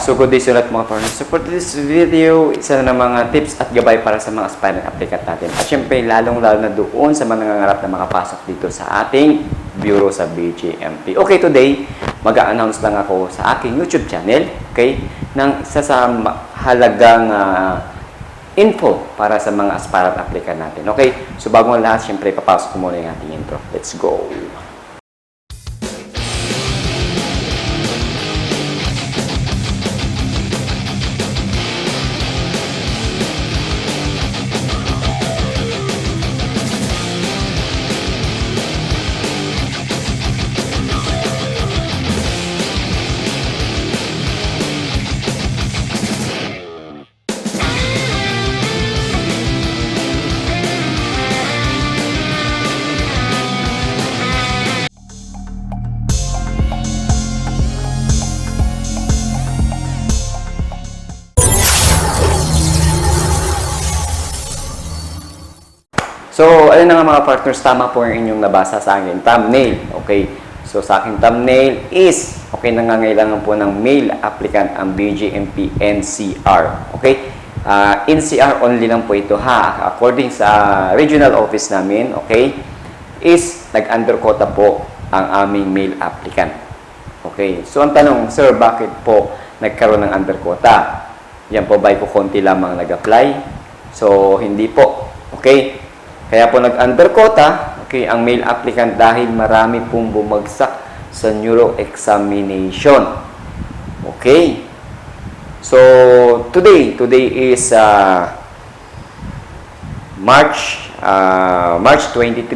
So good day sa lahat mga partners. So for this video, isa na mga tips at gabay para sa mga aspiring applicant natin. At syempre, lalong-lalo na doon sa mga nangangarap na makapasok dito sa ating bureau sa BGMP. Okay, today, mag-a-announce lang ako sa aking YouTube channel, okay, ng isa sa halagang ah, info para sa mga aspirant applicant natin. Okay, so bago ang lahat, syempre, papasok ko muna yung ating intro. Let's go! So, ayun na nga mga partners, tama po yung inyong nabasa sa akin thumbnail. Okay? So, sa aking thumbnail is, okay, nangangailangan po ng male applicant ang BGMP NCR. Okay? Ah, NCR only lang po ito ha. According sa regional office namin, okay, is nag-underquota po ang aming male applicant. Okay? So, ang tanong, sir, bakit po nagkaroon ng underquota? Yan po ba ay kukunti lamang nag-apply? So, hindi po. Okay? Kaya po nag-underquota, okay, ang male applicant dahil marami pong bumagsak sa neuro examination. Okay? So, today, today is uh, March uh, March 23.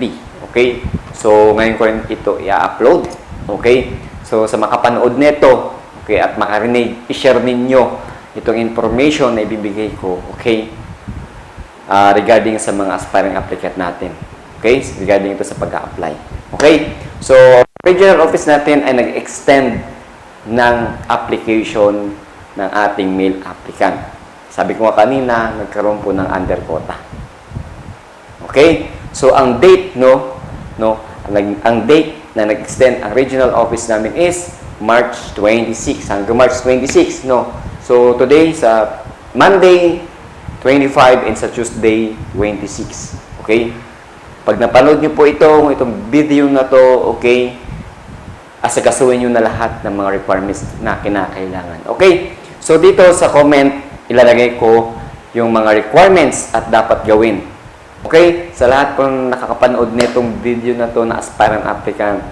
Okay? So, ngayon ko rin ito i-upload. Okay? So, sa makapanood nito, okay, at makarinig, i-share ninyo itong information na ibibigay ko. Okay? Uh, regarding sa mga aspiring applicant natin. Okay? Regarding ito sa pag-apply. Okay? So, regional office natin ay nag-extend ng application ng ating male applicant. Sabi ko nga kanina, nagkaroon po ng underquota. Okay? So, ang date, no, no, ang, ang date na nag-extend ang regional office namin is March 26, hanggang March 26, no. So, today, sa Monday, 25 and sa Tuesday 26. Okay? Pag napanood niyo po ito, itong video na to, okay, asagasuhin niyo na lahat ng mga requirements na kinakailangan. Okay? So dito sa comment, ilalagay ko yung mga requirements at dapat gawin. Okay? Sa lahat kung nakakapanood nitong video na to na aspirant applicant,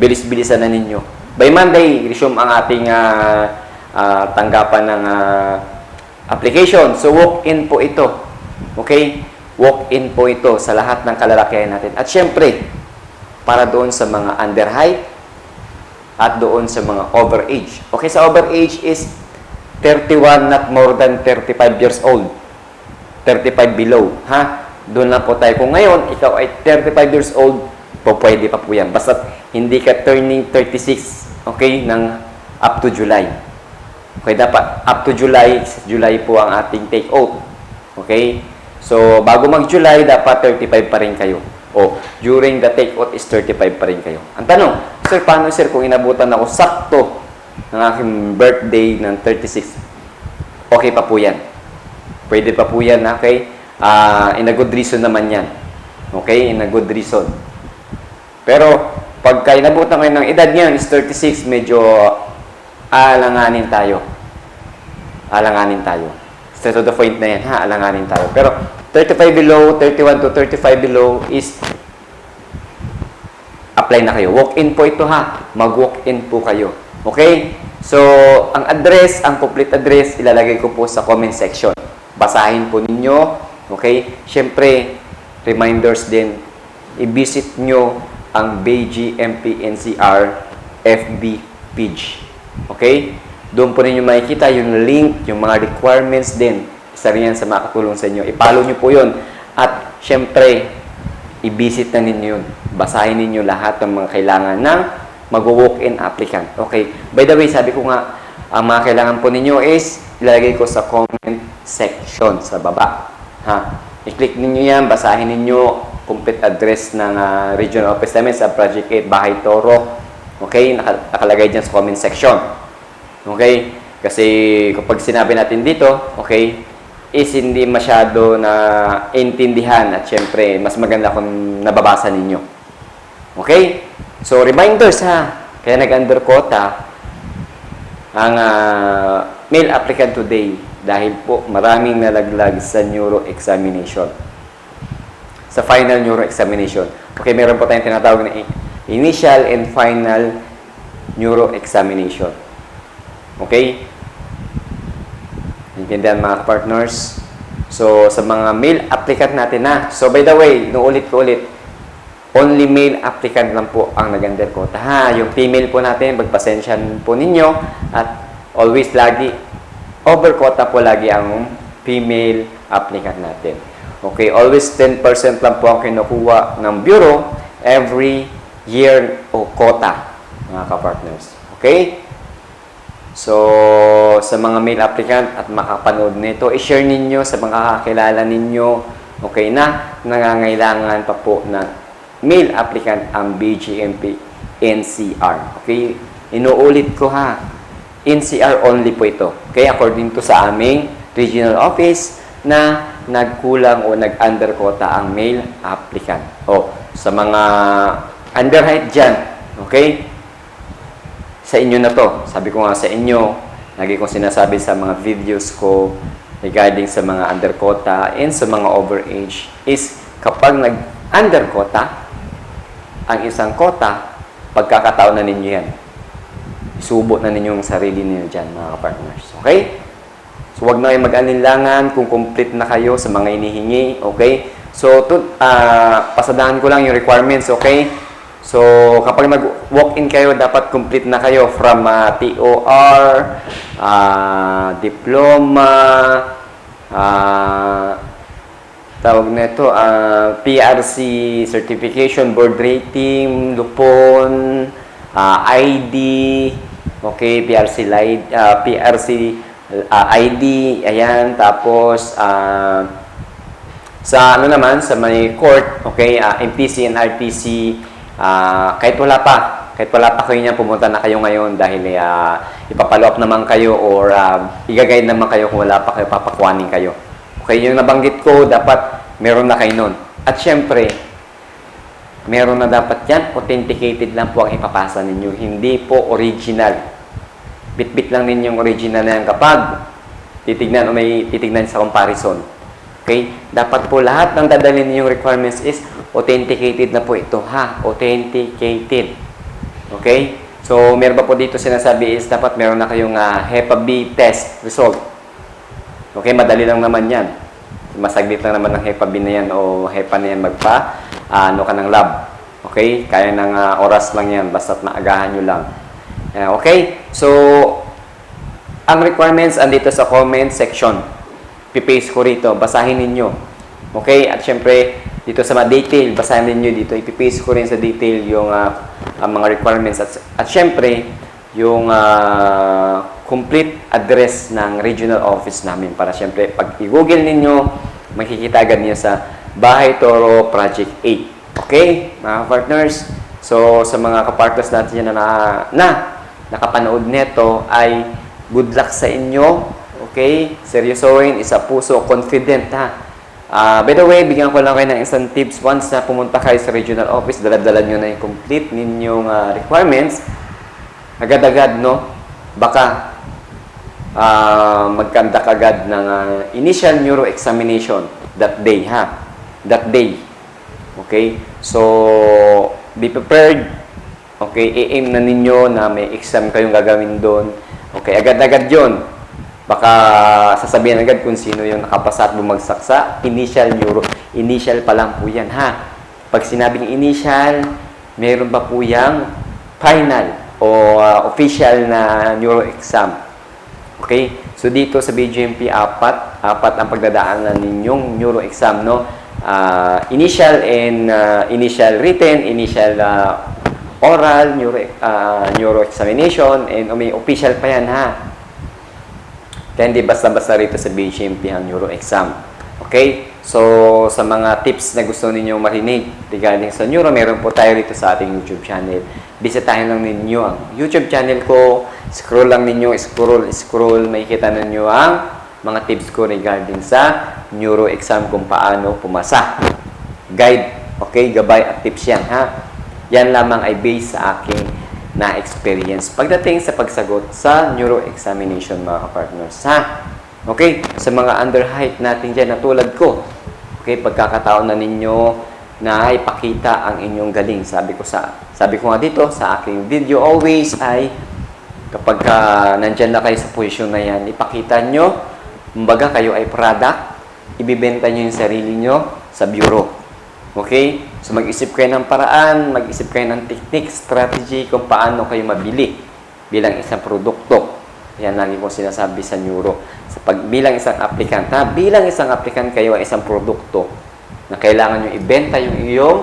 bilis-bilisan na ninyo. By Monday, resume ang ating ah, ah, tanggapan ng ah, application. So, walk-in po ito. Okay? Walk-in po ito sa lahat ng kalalakihan natin. At syempre, para doon sa mga under height at doon sa mga overage. Okay, sa overage is 31 not more than 35 years old. 35 below. Ha? Doon na po tayo. Kung ngayon, ikaw ay 35 years old, po pwede pa po yan. Basta hindi ka turning 36, okay, ng up to July. Okay, dapat up to July, July po ang ating take out. Okay? So, bago mag-July, dapat 35 pa rin kayo. O, during the take out is 35 pa rin kayo. Ang tanong, Sir, paano sir kung inabutan ako sakto ng aking birthday ng 36? Okay pa po yan. Pwede pa po yan, okay? Ah, in a good reason naman yan. Okay? In a good reason. Pero, pagka inabutan kayo ng edad niyan is 36, medyo alanganin tayo. Alanganin tayo. Straight to the point na yan, ha? Alanganin tayo. Pero 35 below, 31 to 35 below is apply na kayo. Walk-in po ito ha. Mag-walk-in po kayo. Okay? So, ang address, ang complete address, ilalagay ko po sa comment section. Basahin po ninyo. Okay? Siyempre, reminders din, i-visit nyo ang BGMP NCR FB page. Okay? Doon po ninyo makikita yung link, yung mga requirements din. Isa rin yan sa makatulong sa inyo. I-follow nyo po yun. At syempre, i-visit na ninyo yun. Basahin ninyo lahat ng mga kailangan ng mag-walk-in applicant. Okay. By the way, sabi ko nga, ang mga kailangan po ninyo is ilalagay ko sa comment section sa baba. Ha? I-click ninyo yan, basahin ninyo complete address ng ah, regional office namin sa Project 8 Bahay Toro. Okay? Naka- nakalagay dyan sa comment section. Okay? Kasi kapag sinabi natin dito, okay, is hindi masyado na intindihan at syempre, mas maganda kung nababasa ninyo. Okay? So, reminders ha. Kaya nag-under quota ang ah, male applicant today dahil po maraming nalaglag sa neuro examination. Sa final neuro examination. Okay, meron po tayong tinatawag na initial and final neuro examination. Okay? Intindihan mga partners. So, sa mga male applicant natin na. So, by the way, inuulit ko ulit, only male applicant lang po ang nag-under quota. Ha, yung female po natin, magpasensyan po ninyo. At always lagi, over quota po lagi ang female applicant natin. Okay, always 10% lang po ang kinukuha ng bureau every year o quota, mga ka-partners. Okay? So, sa mga male applicant at makapanood nito, i-share ninyo sa mga kakilala ninyo, okay na, nangangailangan pa po ng male applicant ang BGMP NCR. Okay? Inuulit ko ha, NCR only po ito. Okay? According to sa aming regional office na nagkulang o nag-under quota ang male applicant. O, sa mga under height dyan, okay? sa inyo na to. Sabi ko nga sa inyo, lagi kong sinasabi sa mga videos ko regarding sa mga under quota and sa mga overage is kapag nag-under quota, ang isang quota, pagkakataon na ninyo yan. Isubo na ninyo yung sarili ninyo dyan, mga partners. Okay? So, wag na kayo mag-alinlangan kung complete na kayo sa mga inihingi. Okay? So, to, ah, pasadahan ko lang yung requirements. Okay? So, kapag nag-walk-in kayo, dapat complete na kayo from ah, TOR, ah, diploma, ah, tawag na ito, ah, PRC certification, board rating, lupon, ah, ID, okay, PRC, light, ah, PRC ah, ID, ayan, tapos, ah, sa ano naman, sa may court, okay, ah, MPC and RTC, ah, kahit wala pa, kahit wala pa kayo niyan, pumunta na kayo ngayon dahil uh, ipapalo up naman kayo or uh, igagayad naman kayo kung wala pa kayo, papakuanin kayo. Okay, yung nabanggit ko, dapat meron na kayo nun. At syempre, meron na dapat yan, authenticated lang po ang ipapasa ninyo, hindi po original. Bit-bit lang ninyong original na yan kapag titignan o may titignan sa comparison. Okay? Dapat po lahat ng dadalhin ninyong requirements is authenticated na po ito, ha? Authenticated. Okay? So, meron pa po dito sinasabi is dapat meron na kayong ah, HEPA B test result. Okay, madali lang naman yan. Masaglit lang naman ng HEPA B na yan o HEPA na yan magpa ah, ano ka ng lab. Okay? Kaya ng ah, oras lang yan, basta't maagahan nyo lang. Ah, okay? So, ang requirements andito sa comment section. Pipaste ko rito. Basahin ninyo. Okay? At syempre, dito sa mga detail, basahin ninyo dito. Ipipaste ko rin sa detail yung ah, ang mga requirements. At, at syempre, yung ah, complete address ng regional office namin para syempre, pag i-google ninyo, makikita agad niyo sa Bahay Toro Project 8. Okay, mga partners? So, sa mga kapartners natin na, na, na nakapanood nito ay good luck sa inyo. Okay? Seryosohin, isa puso, confident ha. Ah, by the way, bigyan ko lang kayo ng isang tips. Once na pumunta kayo sa regional office, daladala nyo na yung complete ninyong ah, requirements. Agad-agad, no? Baka ah mag-conduct agad ng ah, initial neuro examination that day, ha? That day. Okay? So, be prepared. Okay? I-aim na ninyo na may exam kayong gagawin doon. Okay? Agad-agad yon Baka sasabihin agad kung sino yung nakapasa at bumagsak sa initial neuro. Initial pa lang po yan, ha? Pag sinabing initial, meron pa po yung final o ah, official na neuro exam. Okay? So dito sa BGMP, apat. Apat ang pagdadaanan ninyong neuro exam, no? Ah, initial and ah, initial written, initial ah, oral, neuro, ah, neuro examination, and may official pa yan, ha? Kaya hindi basta-basta rito sa BGMP ang neuro exam. Okay? So, sa mga tips na gusto ninyo marinig regarding sa neuro, meron po tayo rito sa ating YouTube channel. Bisitahin lang ninyo ang YouTube channel ko. Scroll lang ninyo, scroll, scroll. Makikita ninyo ang mga tips ko regarding sa neuro exam kung paano pumasa. Guide, okay? Gabay at tips yan, ha? Yan lamang ay based sa aking na-experience pagdating sa pagsagot sa neuro examination, mga partners, ha? Okay? Sa mga under height natin dyan na tulad ko, okay, pagkakataon na ninyo na ipakita ang inyong galing. Sabi ko sa sabi ko nga dito sa aking video always ay kapag ka nandyan na kayo sa posisyon na yan, ipakita nyo, kumbaga kayo ay product, ibibenta nyo yung sarili nyo sa bureau. Okay? So mag-isip kayo ng paraan, mag-isip kayo ng technique, strategy kung paano kayo mabili bilang isang produkto. Yan lagi ko sinasabi sa neuro. Sa pag, bilang isang applicant, ha? bilang isang applicant kayo ay isang produkto na kailangan nyo ibenta yung iyong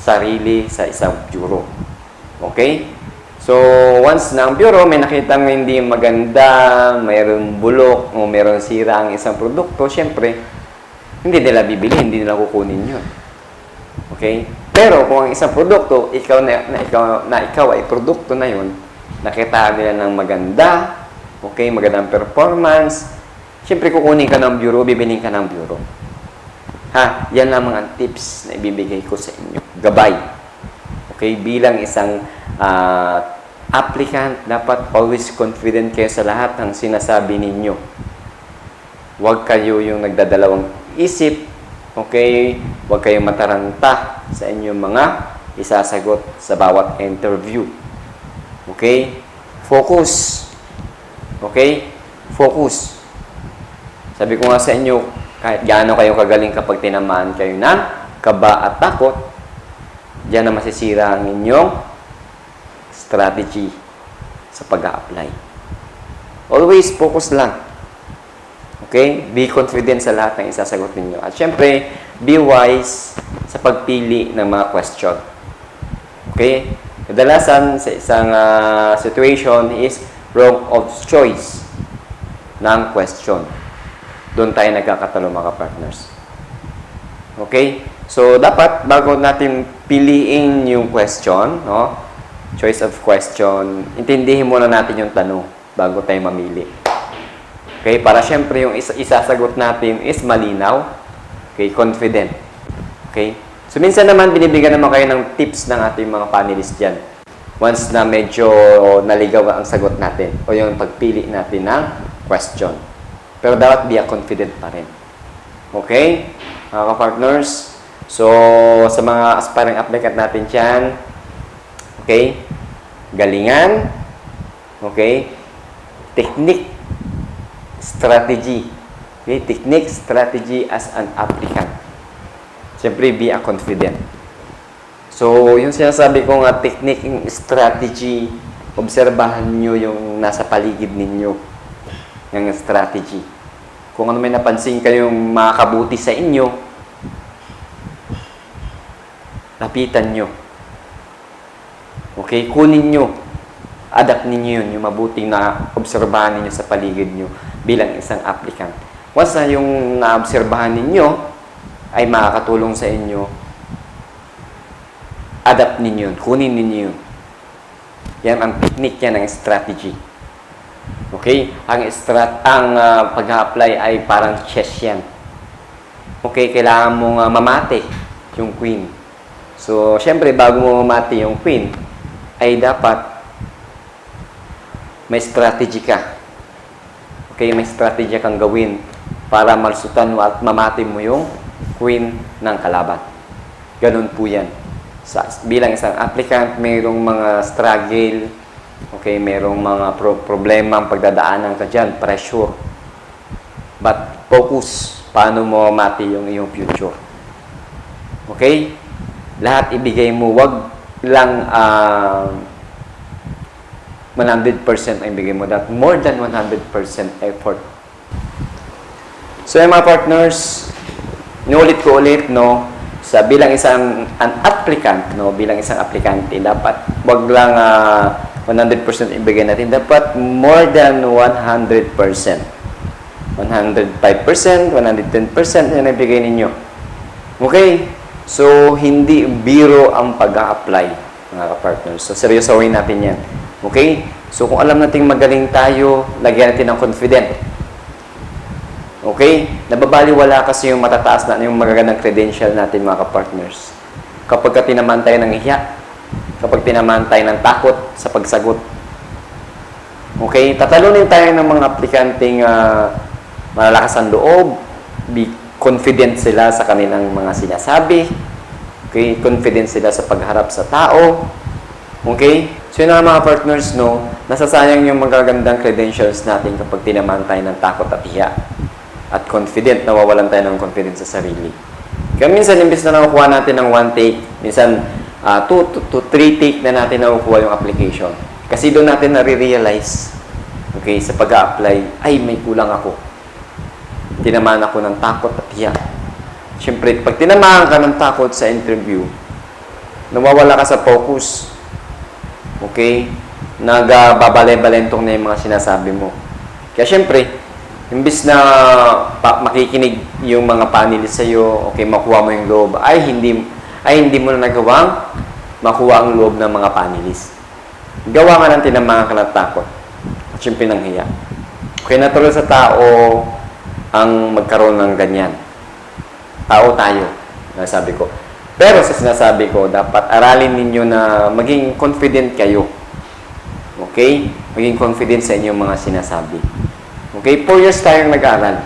sarili sa isang bureau. Okay? So, once na ang bureau may nakitang hindi maganda, mayroong bulok, o mayroong sira ang isang produkto, syempre, hindi nila bibili, hindi nila kukunin yun. Okay? Pero kung ang isang produkto, ikaw na, na ikaw na ikaw ay produkto na yun, nakita nila ng maganda, okay, magandang performance, syempre kukunin ka ng bureau, bibiling ka ng bureau. Ha, yan lamang ang tips na ibibigay ko sa inyo. Gabay. Okay, bilang isang ah, applicant, dapat always confident kayo sa lahat ng sinasabi ninyo. Huwag kayo yung nagdadalawang isip, okay? Huwag kayong mataranta sa inyong mga isasagot sa bawat interview. Okay? Focus. Okay? Focus. Sabi ko nga sa inyo, kahit gaano kayo kagaling kapag tinamaan kayo ng kaba at takot, diyan na masisira ang inyong strategy sa pag-a-apply. Always focus lang. Okay? Be confident sa lahat ng isasagot ninyo. At syempre, be wise sa pagpili ng mga question. Okay? Kadalasan sa isang ah, situation is wrong of choice ng question. Doon tayo nagkakatalo mga partners. Okay? So, dapat bago natin piliin yung question, no? Choice of question, intindihin muna natin yung tanong bago tayo mamili. Okay? Para syempre yung isa isasagot natin is malinaw. Okay? Confident. Okay? So, minsan naman binibigyan naman kayo ng tips ng ating mga panelists dyan. Once na medyo naligaw ang sagot natin o yung pagpili natin ng question. Pero dapat be confident pa rin. Okay? Mga ka-partners. So, sa mga aspiring applicant natin dyan, okay? Galingan. Okay? Technique. Strategy. Okay? Technique, strategy as an applicant. Siyempre, be a confident. So, yung sinasabi ko nga, technique, yung strategy, obserbahan nyo yung nasa paligid ninyo. Yung strategy. Kung ano may napansin kayong makakabuti sa inyo, lapitan nyo. Okay? Kunin nyo. Adapt ninyo yun, yung mabuting na obserbahan ninyo sa paligid nyo bilang isang applicant. Once na yung naobserbahan ninyo ay makakatulong sa inyo, adapt ninyo yun, kunin ninyo yun. Yan ang technique yan, ang strategy. Okay? Ang strat ang ah, pag-apply ay parang chess yan. Okay, kailangan mong uh, mamate yung queen. So, syempre, bago mo mamate yung queen, ay dapat may strategy ka. Okay, may strategy kang gawin para malusutan mo at mamate mo yung queen ng kalaban. Ganun po yan. Sa, bilang isang applicant, mayroong mga struggle, okay, mayroong mga pro- problema ang pagdadaanan ka dyan, pressure. But focus, paano mo mati yung iyong future. Okay? Lahat ibigay mo, wag lang ah, 100% ang ibigay mo. That more than 100% effort. So, mga partners, inulit ko ulit, no, sa bilang isang an applicant, no, bilang isang aplikante, dapat wag lang ah, 100% ibigay natin. Dapat more than 100%. 105%, 110% yan ibigay ninyo. Okay? So, hindi biro ang pag-a-apply, mga ka-partners. So, seryosohin natin yan. Okay? So, kung alam natin magaling tayo, lagyan natin ng confident. Okay? Nababaliwala kasi yung matataas na yung magagandang credential natin, mga ka-partners. Kapag ka tinamaan tayo ng hiya, kapag tinamaan tayo ng takot sa pagsagot, Okay, tatalunin tayo ng mga aplikanteng uh, malalakas ang loob, be confident sila sa kanilang mga sinasabi, okay, confident sila sa pagharap sa tao, okay? So yun ang mga partners, no, nasasayang yung magagandang credentials natin kapag tinamaan tayo ng takot at hiya. At confident, nawawalan tayo ng confidence sa sarili. Kaya minsan, imbis na nakukuha natin ng one take, minsan, uh, two to, to three take na natin nakukuha yung application. Kasi doon natin nare-realize, okay, sa pag apply ay may kulang ako. Tinamaan ako ng takot at hiya. Siyempre, pag tinamaan ka ng takot sa interview, nawawala ka sa focus. Okay? Nagbabale-balentong na yung mga sinasabi mo. Kaya siyempre, imbis na makikinig yung mga panelists sa'yo, okay, makuha mo yung loob, ay hindi, ay hindi mo na nagawang makuha ang loob ng mga panelists. Gawa nga ka ng takot at siyempre ng hiya. Okay, natural sa tao ang magkaroon ng ganyan. Tao tayo, nasabi ko. Pero sa sinasabi ko, dapat aralin ninyo na maging confident kayo. Okay? Maging confident sa inyong mga sinasabi. Okay? 4 years tayong nag-aaral.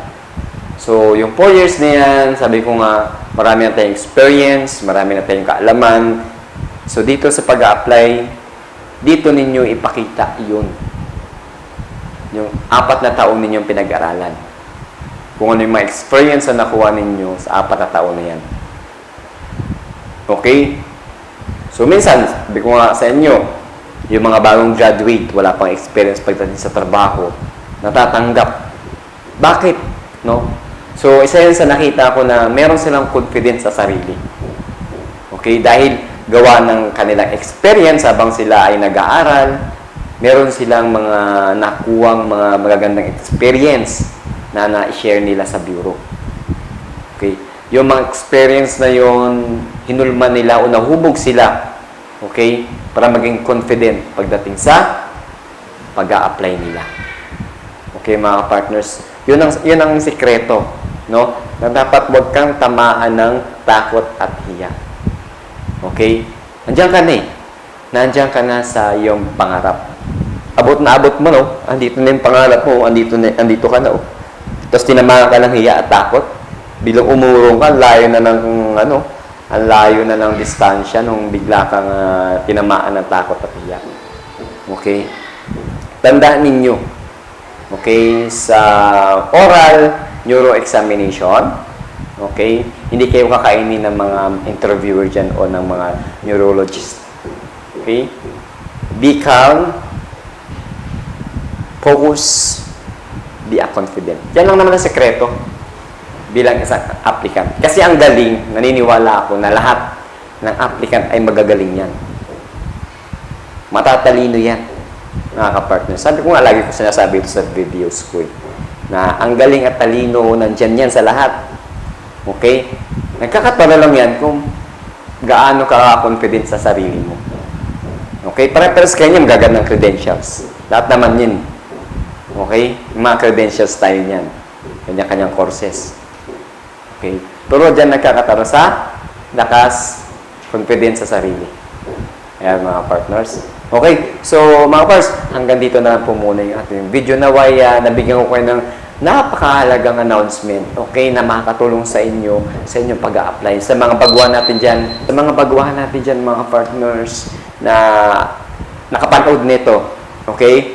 So, yung 4 years na yan, sabi ko nga, marami na tayong experience, marami na tayong kaalaman. So, dito sa pag-apply, dito ninyo ipakita yun. Yung apat na taon ninyong pinag-aralan. Kung ano yung mga experience na nakuha ninyo sa apat na taon na yan. Okay? So, minsan, sabi ko nga sa inyo, yung mga bagong graduate, wala pang experience pagdating sa trabaho, natatanggap. Bakit? No? So, isa yan sa nakita ko na meron silang confidence sa sarili. Okay? Dahil gawa ng kanilang experience habang sila ay nag-aaral, meron silang mga nakuwang mga magagandang experience na na-share nila sa bureau. Okay? Yung mga experience na yon hinulman nila o nahubog sila. Okay? Para maging confident pagdating sa pag apply nila. Okay, mga partners. Yun ang, yun ang sikreto. No? Na dapat wag kang tamaan ng takot at hiya. Okay? Nandiyan ka na eh. Nandiyan ka na sa iyong pangarap. Abot na abot mo, no? Andito na yung pangarap mo. Andito, na, andito ka na, oh. Tapos tinamaan ka ng hiya at takot. Bilang umurong ka, layo na ng, ano, ang layo na ng distansya nung bigla kang uh, tinamaan ng takot at hiya. Okay? Tandaan ninyo, okay, sa oral neuro examination, okay, hindi kayo kakainin ng mga interviewer dyan o ng mga neurologist. Okay? Be calm, focus, be a confident. Yan lang naman ang sekreto bilang isang applicant. Kasi ang galing, naniniwala ako na lahat ng applicant ay magagaling yan. Matatalino yan, mga kapartner. Sabi ko nga, lagi ko sinasabi ito sa videos ko eh, na ang galing at talino, nandyan yan sa lahat. Okay? Nagkakatwala lang yan kung gaano ka confident sa sarili mo. Okay? Pare-pares kayo niyan, magagandang credentials. Lahat naman yun. Okay? Yung mga credentials tayo niyan. Kanya-kanyang courses. Okay? Pero dyan nagkakataro sa lakas, confidence sa sarili. Ayan mga partners. Okay, so mga partners, hanggang dito na lang po muna yung ating video na uh, nabigyan ko kayo ng napakahalagang announcement, okay, na makakatulong sa inyo, sa inyong pag apply Sa mga baguhan natin dyan, sa mga baguhan natin dyan, mga partners, na nakapanood nito, okay?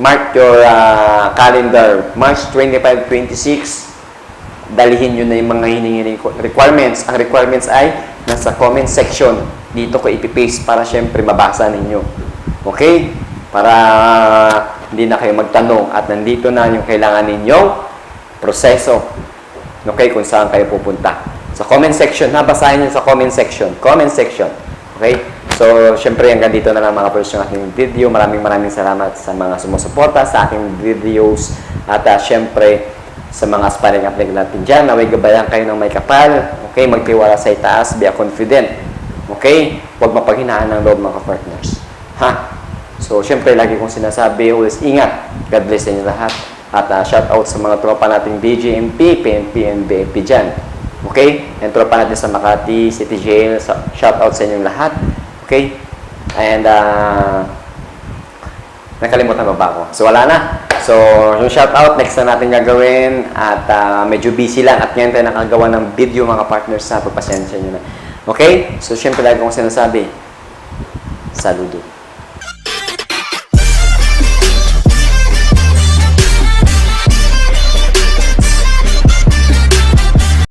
Mark your uh, calendar, March 25, 26, dalihin nyo na yung mga hinihingi requirements. Ang requirements ay nasa comment section. Dito ko ipipaste para syempre mabasa ninyo. Okay? Para hindi na kayo magtanong at nandito na yung kailangan ninyong proseso. Okay? Kung saan kayo pupunta. Sa comment section, nabasahin nyo sa comment section. Comment section. Okay? So, syempre hanggang dito na lang mga person ng ating video. Maraming maraming salamat sa mga sumusuporta sa aking videos At ah, syempre, sa mga aspiring applicant natin dyan, naway gabayan kayo ng may kapal. Okay, magtiwala sa itaas, be confident. Okay? Huwag mapaghinaan ng loob mga partners. Ha? So, syempre, lagi kong sinasabi, always ingat. God bless inyo lahat. At ah, shout out sa mga tropa nating BGMP, PNP, and BFP dyan. Okay? And tropa natin sa Makati, City Jail, sa- shout out sa inyong lahat. Okay? And, ah, nakalimutan mo ba ako? So, wala na. So, yung shout out, next na natin gagawin. At ah, medyo busy lang. At ngayon tayo nakagawa ng video mga partners sa pagpasensya nyo na. Okay? So, syempre lagi kong sinasabi, saludo.